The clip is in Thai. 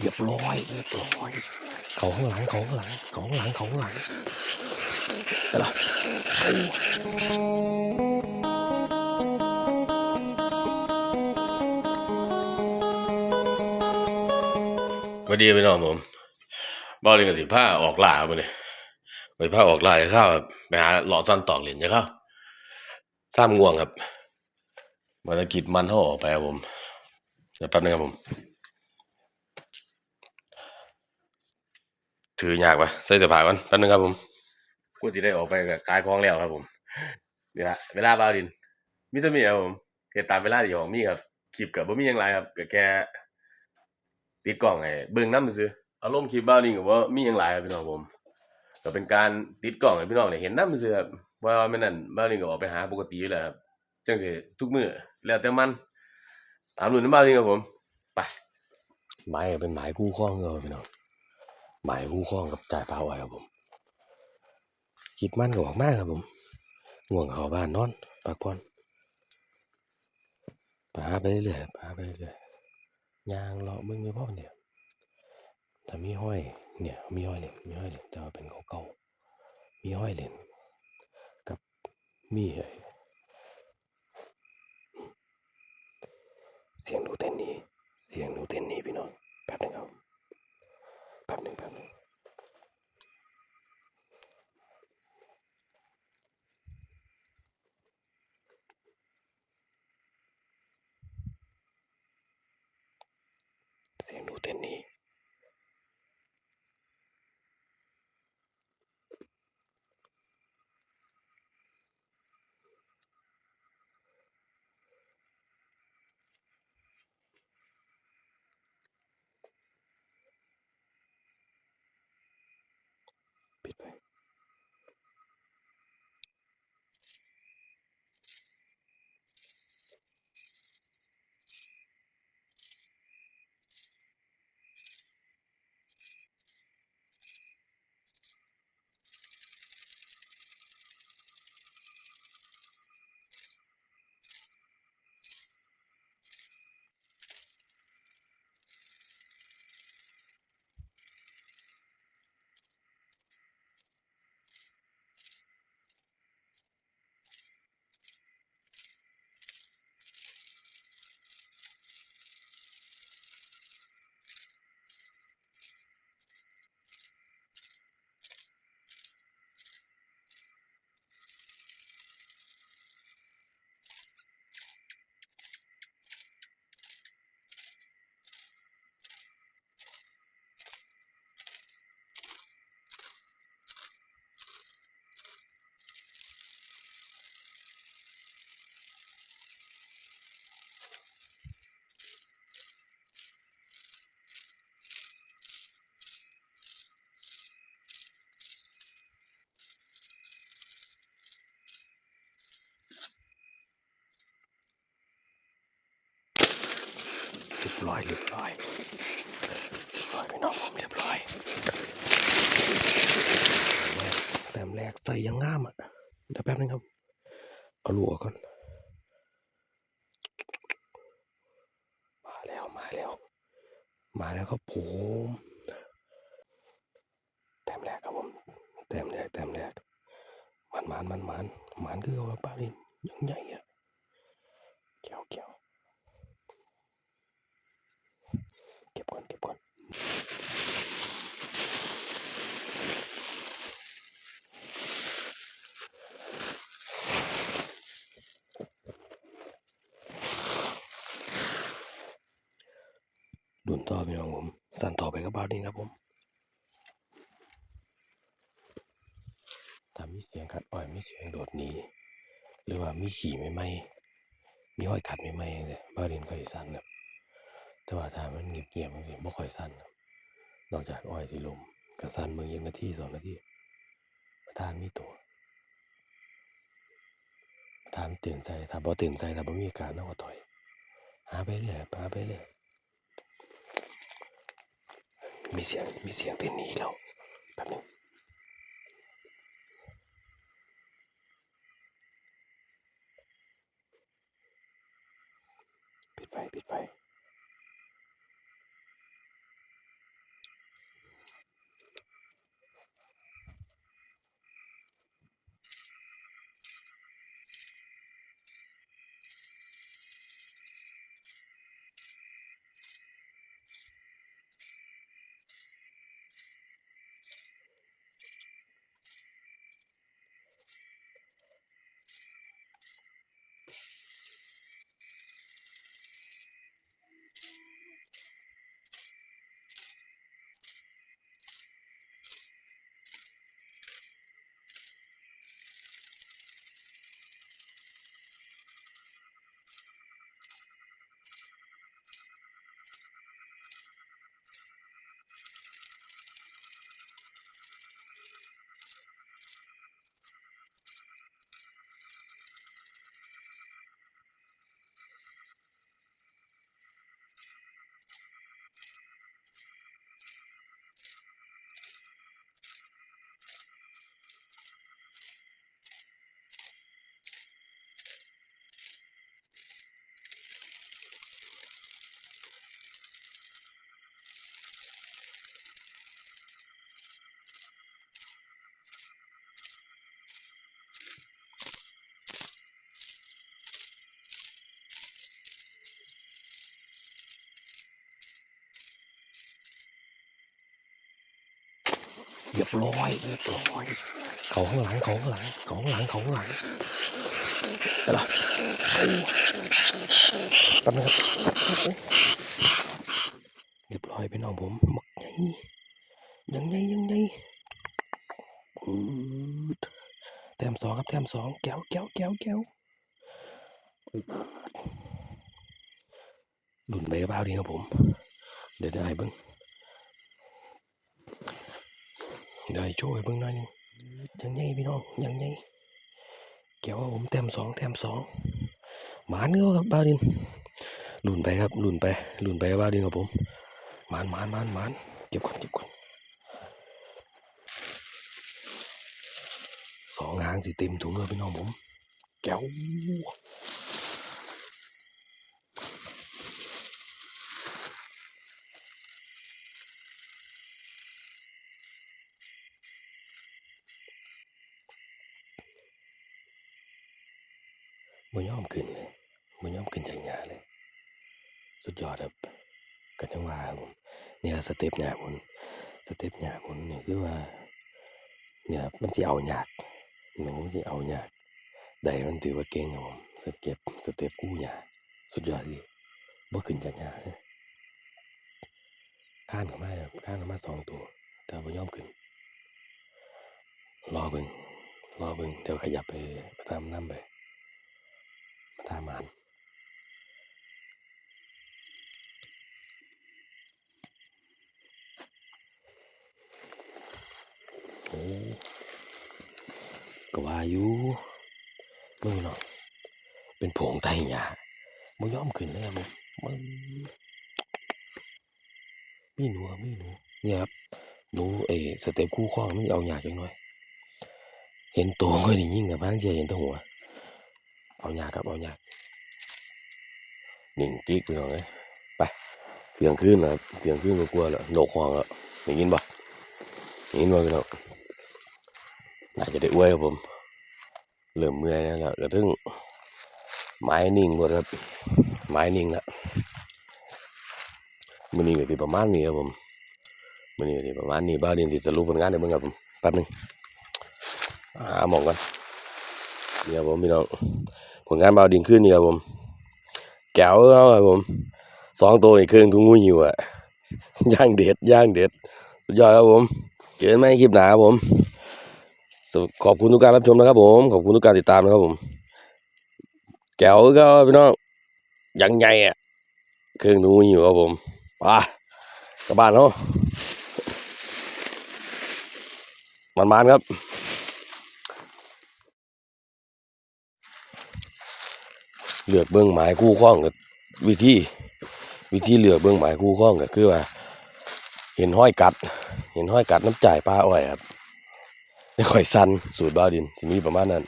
เรียบร้อยเรียบร้อยเขาข้างหลังเขาข้างหลังเขาข้างหลังเขาข้างหลังเดี๋ยวละวัสดีพี่น้องผมบอลเล่นกับสิผ้าออกลาครับมื้อนี้ไปผ้าออกลาจะเข้าครับไปหาหล่อสั้นตอกเหรียญจะเข้าซ้ำง่วงครับภารกิจมันห่อออกไปครับผมเดี๋ยวแป๊บนึงครับผม ถือยากปะใส่เสื้อผ้าก่อนแป๊บนึงครับผมกูจะได้ออกไปกับกายคล้องแล้วครับผมเดี๋ยวละเวลาบาวดินมิตรมีครับผมเหตุตามเวลาที่ของมีครับคลิปกับบ่มีหยังไรครับก็แค่ปิดกล้องให้เบิ่งนำซื่ออารมณ์คลิปบ้าวนี่ก็บ่มีหยังหลายครับพี่น้องผมก็เป็นการติดกล้องให้พี่น้องได้เห็นนำซื่อครับว่าแม่นนั่นบ้าวนี่ก็ออกไปหาปกติอยู่แล้วครับจังสิทุกมื้อแล้วแต่มันตามรุ่นนำบ้าวนี่ครับผมไปไม้ก็เป็นไม้คู่ข้องเลยพี่น้อง ไม้คู่ข้องกับจ่ายเปล่าไว้ครับผมคิดมั่นก็ออกมากครับผมง่วงเขาบ้านนอนปากพอนปาไปเรื่อยๆปาไปเรื่อยๆยางเลาะมึงอยู่พ่อเนี่ยถ้ามีห้อยเนี่ยมีห้อยเหรียญมีห้อยเหรียญแต่ว่าเป็นเก่าๆมีห้อยเหรียญกับมีไอเสียงหนูเต้นนี้เสียงหนูเต้นนี้พี่น้องแป๊บนึงครับแป๊บหนึงแป๊บหนึงเสียงหนูเต้นนี้ ปิด ร้อยเรียบร้อยเรียบร้อยพี่น้องผมเรียบร้อยแต้มแรกใส่ยังง่ามอะเดี๋ยวแป๊บนึงครับ เอาลูกออกก่อนมาแล้วมาแล้ว มาแล้วครับผมแต้มแรกครับผมแต้มแรกแต้มแรกมันมันมันมันมันคือว่าปลาลินยังใหญ่อะเกี่ยวเกี่ยวเก็บก่อนเก็บก่อน ดุนต่อพี่น้องผมสั่นต่อไปกับปลาลินครับผมถ้ามีเสียงกัดอ้อยมีเสียงโดดหนีหรือว่ามีขี่ไม่ไหมมีห้อยกัดไม่ไหมเนี่ยปลาลินก็อีสั่นครับแต่ว่าถ้ามันเงียบๆมันสิบ่ค่อยสั้นครับนอกจากอ้อยสิลมก็สั้นเมืองยังนาทีสองนาทีประธานมีตัวประธานตื่นใจถ้าบ่ตื่นใจถ้าบ่มีอาการเราก็ถอย หาไปเรื่อยหาไปเรื่อย มีเสียงมีเสียงเต้นหนีแล้วแป๊บนึงปิดไฟปิดไฟ เรียบร้อยเรียบร้อยขาข้างหลังขาข้างหลังเขาข้างหลังเขาข้างหลังไปละโอ้แป๊บนึงครับเรียบร้อยพี่น้องผมบักไงยังไงยังไงแต้มสองครับแต้มสองแก้วแก้วแก้วแก้วดุนไปกับบ้าดีครับผม เดี๋ยวได้เบิ้ง ได้ช่วยเบิ้งหน่อยหนึงยังไงพี่น้องยังไงเกี่ยวว่าผมแต้มสองแต้มสองหมานเนื้อครับบ้าดินหลุนไปครับหลุนไปหลุนไปบ้าดินครับผมหมานหมานหมานหมานเก็บก่อนเก็บก่อนสองหางสิเต็มถุงเลยพี่น้องผมแก้ว บ่ยอมขึ้นเลยบ่ยอมขึ้นจากหญ้าเลย สุดยอดครับกันจังว่าครับผมเนี่ยสเต็ปหญ้าผมสเต็ปหญ้าผมนี่คือว่า เนี่ยมันสิเอาหยากหนูสิเอาหยากได้มันถือว่าเก่งครับผมสเต็ปสเต็ปกู้หญ้าสุดยอดเลยบ่ขึ้นจากหญ้าเลยข้านเข้ามาครับข้านเข้ามาสองตัว แต่บ่ยอมขึ้น รอเบิ่งรอเบิ่งเดี๋ยวขยับไปไปตามน้ำไปประทามาน ก็ว่าอยู่นู่นเนาะเป็นผงไตหยาบ่ยอมขึ้นเลยครับผมมันมีหนูครับมีหนูเนี่ยครับหนูเอสเต็ปคู่ข้องมันเอาหยาจังหน่อย เห็นตัวก็ได้ยิ่งกับบางทีเห็นตัวหัว เอาหยาครับเอาหยาหนึ่งกิ๊กไปหน่อยไปเที่ยงคืนแล้วเที่ยงคืนก็กลัวแล้วนกห้องล้วได้ยินบ่ได้ยินบ่พี่น้อง น่าจะได้อวยครับผมเริ่มเมื่อยแล้วละก็ถึงไม้นิ่งหมดครับไม้นิ่งแล้วมื้อนี้ก็สิประมาณนี้ครับผมมื้อนี้ก็สิประมาณนี้บ้าวเรียนสิสรุปผลงานให้บิ่งครับผมแป๊บนึงหาหมองกันเนี่ครับผมพี่น้องผลงานบาดินขึ้นนี่ครับผมแก้วครับผมสองตัวนี่ครื่งทุงงูหิวอะย่างเด็ดย่างเด็ดสุดยอดครับผมเจอกันใหม่คลิปหนาครับผม ขอบคุณทุกการรับชมนะครับ ผม ขอบคุณทุกการติดตามนะครับผม แก้วก็พี่น้องยังใหญ่อะเครื่องทุงงูหิวครับผมไปกลับบ้านเนาะมันๆครับเลือกเบื้องหมายคู่ข้องกับวิธีวิธีเลือกเบื้องหมายคู่ข้องก็คือว่า เห็นห้อยกัด เห็นห้อยกัดน้ำจ่ายปลาอ้อยครับ ไม่ค่อยสั้นสูตรบ้าวดินที่มีประมาณนั้น